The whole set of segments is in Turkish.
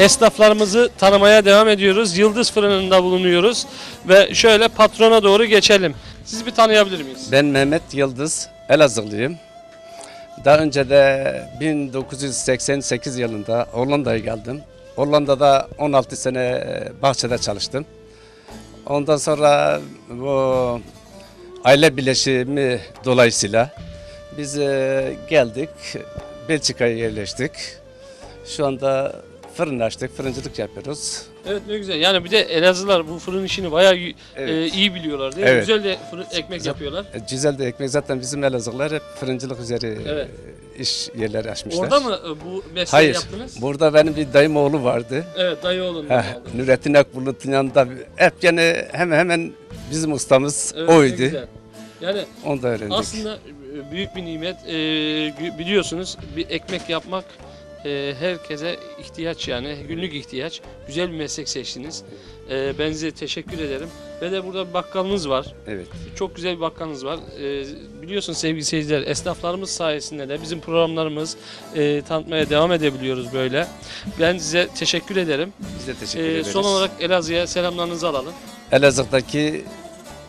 esnaflarımızı tanımaya devam ediyoruz. Yıldız Fırını'nda bulunuyoruz ve şöyle patrona doğru geçelim. Sizi bir tanıyabilir miyiz? Ben Mehmet Yıldız, Elazığlıyım. Daha önce de 1988 yılında Hollanda'ya geldim. Hollanda'da 16 sene bahçede çalıştım. Ondan sonra bu aile birleşimi dolayısıyla biz e, geldik, Belçika'ya yerleştik. Şu anda fırın açtık, fırıncılık yapıyoruz. Evet ne güzel. Yani bir de Elazığlar bu fırın işini bayağı y- Evet. e, iyi biliyorlar değil mi? Evet. Güzel de fırın, ekmek yapıyorlar. E, Güzel de ekmek zaten bizim Elazığlılar hep fırıncılık üzeri Evet. e, iş yerleri açmışlar. Orada mı e, bu mesleği Hayır. yaptınız? Burada benim bir dayım oğlu vardı. Evet dayı Heh, aldım. Nurettin Akbulut'un yanında hep yani hemen hemen bizim ustamız Evet, ne oydu. güzel. Yani Onu da öğrendik. aslında e, büyük bir nimet. E, gü- biliyorsunuz bir ekmek yapmak e, herkese ihtiyaç yani günlük ihtiyaç. Güzel bir meslek seçtiniz. E, ben size teşekkür ederim. Ve de burada bir bakkalınız var. Evet. Çok güzel bir bakkalınız var. Ee, biliyorsun sevgili seyirciler esnaflarımız sayesinde de bizim programlarımız e, tanıtmaya devam edebiliyoruz böyle. Ben size teşekkür ederim. Biz de teşekkür Ee, ederiz. son olarak Elazığ'a selamlarınızı alalım. Elazığ'daki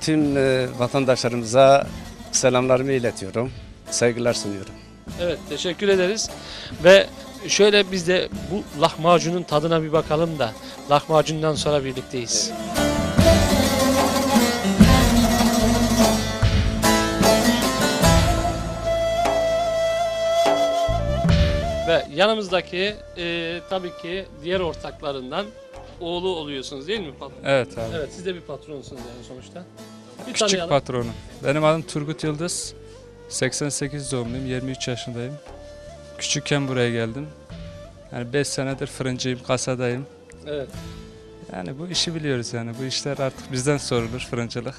tüm e, vatandaşlarımıza selamlarımı iletiyorum. Saygılar sunuyorum. Evet teşekkür ederiz. Ve şöyle biz de bu lahmacunun tadına bir bakalım da lahmacundan sonra birlikteyiz. Ve yanımızdaki e, tabii ki diğer ortaklarından oğlu oluyorsunuz değil mi patron? Evet abi. Evet siz de bir patronsunuz yani sonuçta. Bir Küçük tanıyalım. patronum. Benim adım Turgut Yıldız. 88 doğumluyum. 23 yaşındayım. Küçükken buraya geldim. Yani 5 senedir fırıncıyım, kasadayım. Evet. Yani bu işi biliyoruz yani. Bu işler artık bizden sorulur fırıncılık.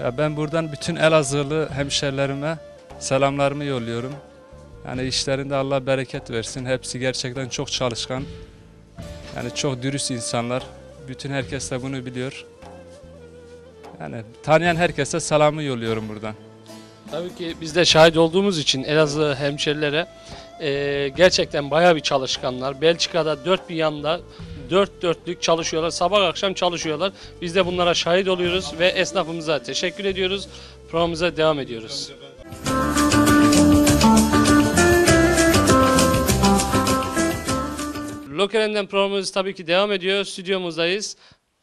Ya ben buradan bütün Elazığlı hemşerilerime selamlarımı yolluyorum. Yani işlerinde Allah bereket versin. Hepsi gerçekten çok çalışkan. Yani çok dürüst insanlar. Bütün herkes de bunu biliyor. Yani tanıyan herkese selamı yolluyorum buradan. Tabii ki biz de şahit olduğumuz için Elazığ hemşerilere eee, gerçekten bayağı bir çalışkanlar. Belçika'da dört bir yanda dört dörtlük çalışıyorlar. Sabah akşam çalışıyorlar. Biz de bunlara şahit oluyoruz ve esnafımıza teşekkür ediyoruz. Programımıza devam ediyoruz. Lokeren'den programımız tabii ki devam ediyor. Stüdyomuzdayız.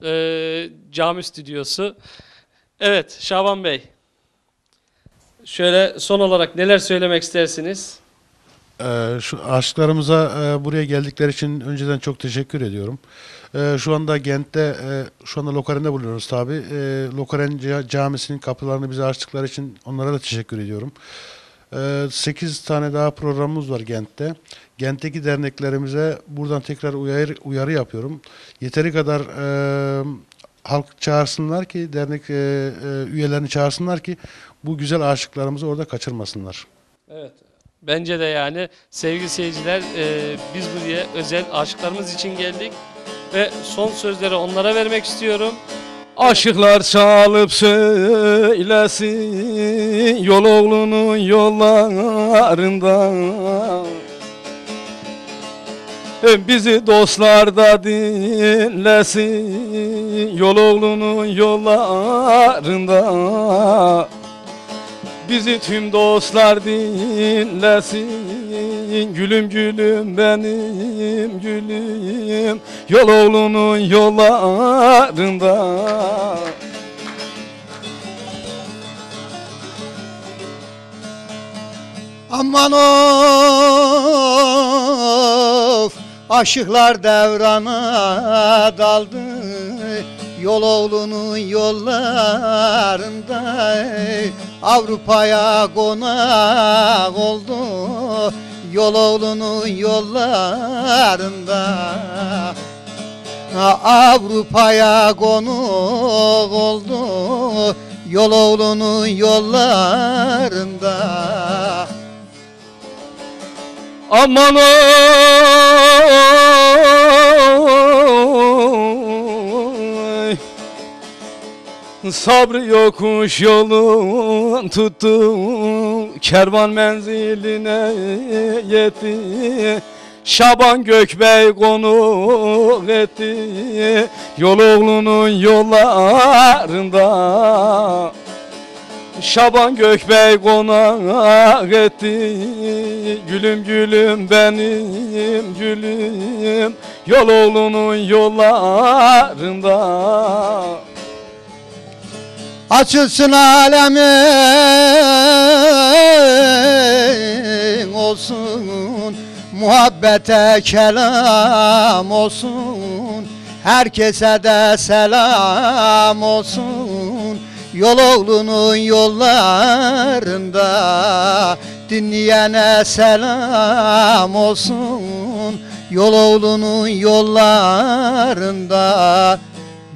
Eee, cami stüdyosu. Evet Şaban Bey. Şöyle son olarak neler söylemek istersiniz? Ee, şu aşklarımıza e, buraya geldikleri için önceden çok teşekkür ediyorum. Ee, şu anda Gent'te, e, şu anda Lokaren'de bulunuyoruz tabi. E, Lokaren Ca- Camisi'nin kapılarını bize açtıkları için onlara da teşekkür ediyorum. 8 tane daha programımız var Gent'te. Gent'teki derneklerimize buradan tekrar uyarı, uyarı yapıyorum. Yeteri kadar e, halk çağırsınlar ki, dernek e, e, üyelerini çağırsınlar ki bu güzel aşıklarımızı orada kaçırmasınlar. Evet. Bence de yani sevgili seyirciler e, biz buraya özel aşıklarımız için geldik ve son sözleri onlara vermek istiyorum. Aşıklar çalıp söylesin yol oğlunun yollarında Bizi dostlar da dinlesin yol oğlunun yollarında Bizi tüm dostlar dinlesin. Gülüm gülüm benim gülüm. Yol oğlunun yollarında. Aman of aşıklar devrana daldı Yol oğlunun yollarında Avrupa'ya konak oldu. Yol oğlunun yollarında Avrupa'ya konuk oldu. Yol oğlunun yollarında. Aman oy Sabrı yokuş yolun tuttu Kervan menziline yetti. Şaban Gökbey konuk etti Yoloğlu'nun yollarında. Şaban Gökbey konak etti Gülüm gülüm benim gülüm Yoloğlu'nun yollarında Açılsın alemin olsun Muhabbete kelam olsun Herkese de selam olsun. Yoloğlu'nun yollarında Dinleyene selam olsun. Yoloğlu'nun yollarında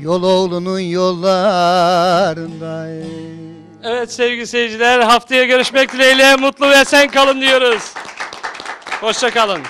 Yoloğlu'nun yollarında Evet sevgili seyirciler haftaya görüşmek dileğiyle mutlu ve sen kalın diyoruz. Hoşça kalın.